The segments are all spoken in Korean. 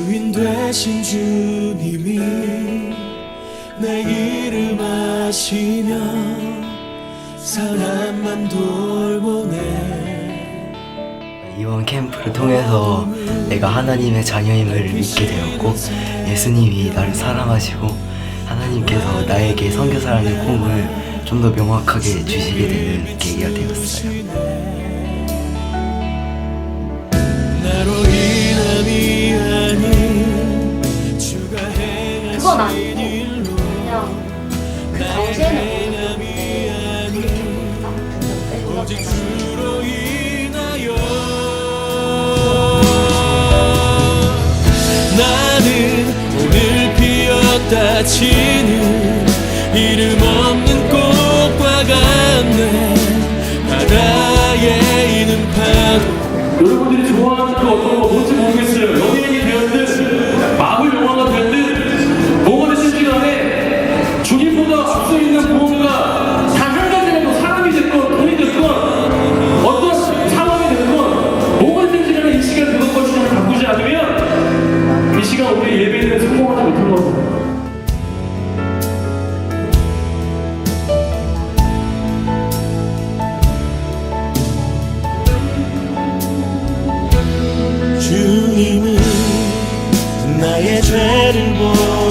주인 되신 주님이 내 이름 아시며 사람만 돌보네 이번 캠프를 통해서 내가 하나님의 자녀임을 믿게 되었고 예수님이 나를 사랑하시고 하나님께서 나에게 선교사라는 꿈을 좀 더 명확하게 주시게 되는 계기가 되었어요. 건 아니고 그냥 그 당시에는 오직 주로 인하여 나는 오늘 피었다 지는 이름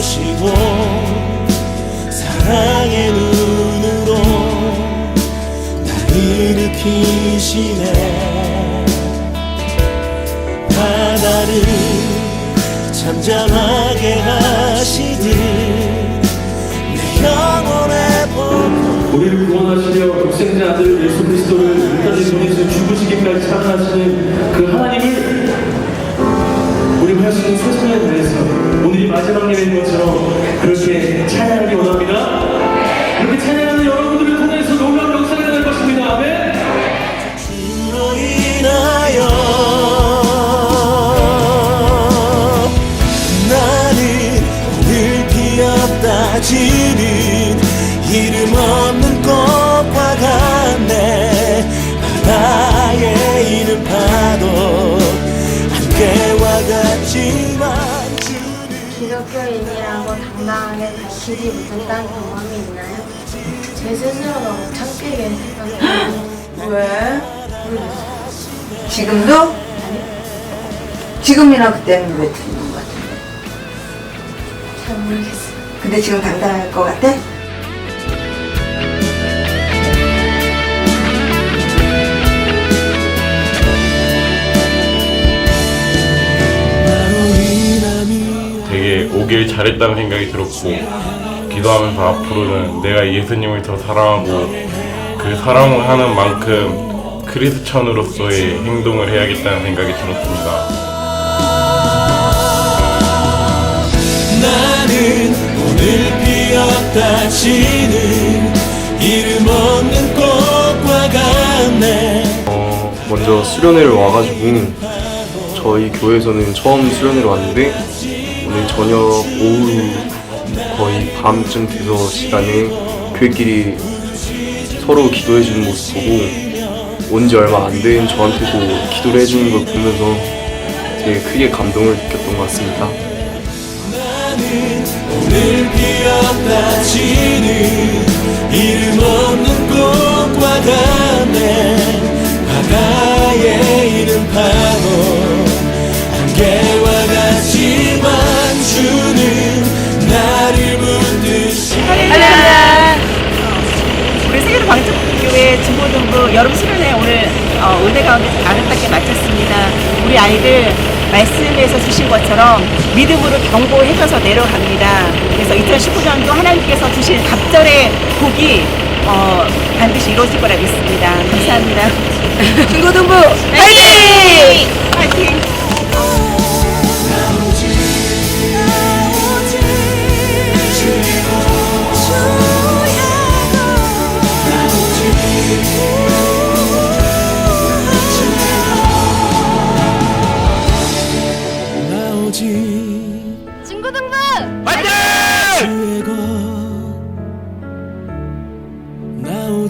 보시고 사랑의 눈으로 날 일으키시네. 바다를 잠잠하게 하시듯 내 영혼의 복 우리를 구원하시려 독생자 아들 예수 그리스도를 끝까지 보내서 죽으시기까지 사랑하시는 그 하나님을 기독교인이라고 당당하게 갈 길이 못했다는 경험이 있나요? 제 스스로 너무 창피하게 생각해요. 왜? 지금도? 지금이나 그때는 왜 듣는 것 같은데? 잘 모르겠어요. 근데 지금 당당할 것 같아? 오길 잘했다는 생각이 들었고 기도하면서 앞으로는 내가 예수님을 더 사랑하고 그 사랑을 하는 만큼 크리스천으로서의 행동을 해야겠다는 생각이 들었습니다. 나는 오늘 피었다 지는 이름 없는 꽃과 같네 어, 먼저 수련회를 와가지고 저희 교회에서는 처음 수련회를 왔는데 오늘 저녁 오후 거의 밤쯤 돼서 시간에 교회끼리 서로 기도해 주는 모습 보고 온 지 얼마 안 된 저한테도 기도를 해주는 걸 보면서 되게 크게 감동을 느꼈던 것 같습니다. 바다에 있는 파도 고등부 여름 수련회 오늘 어, 은혜 가운데 아름답게 마쳤습니다. 우리 아이들 말씀에서 주신 것처럼 믿음으로 경고해줘서 내려갑니다. 그래서 2019년도 하나님께서 주신 갑절의 복이 어, 반드시 이루어질 거라 믿습니다. 감사합니다. 중고등부 파이팅! 파이팅! 나오